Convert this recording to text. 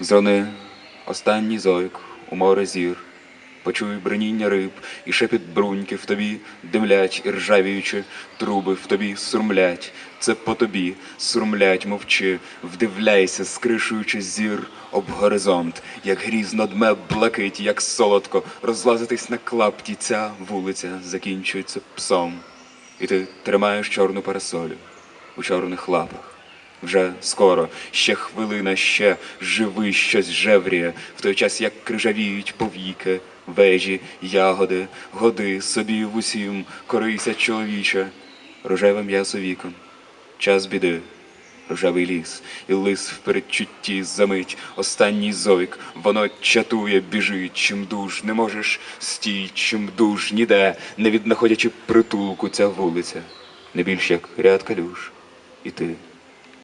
Зрони останній зойк у море зір, почуй бреніння риб і шепіт бруньки в тобі димлять і ржавіючи, труби в тобі сурмлять, це по тобі сурмлять, мовчи, вдивляйся, скришуючи зір об горизонт, як грізно дме блакить, як солодко, розлазитись на клапті ця вулиця закінчується псом. І ти тримаєш чорну парасолю у чорних лапах. Вже скоро, ще хвилина, ще живи щось жевріє, в той час як крижавіють повіки, вежі, ягоди, годи собі в усім, корися чоловіче, рожеве м'ясо вікон, час біди, рожевий ліс, і лис в передчутті замить, останній зойк, воно чатує, біжить, чим дуж, не можеш стій, чим дуж, ніде, не віднаходячи притулку ця вулиця, не більш як ряд калюш, і ти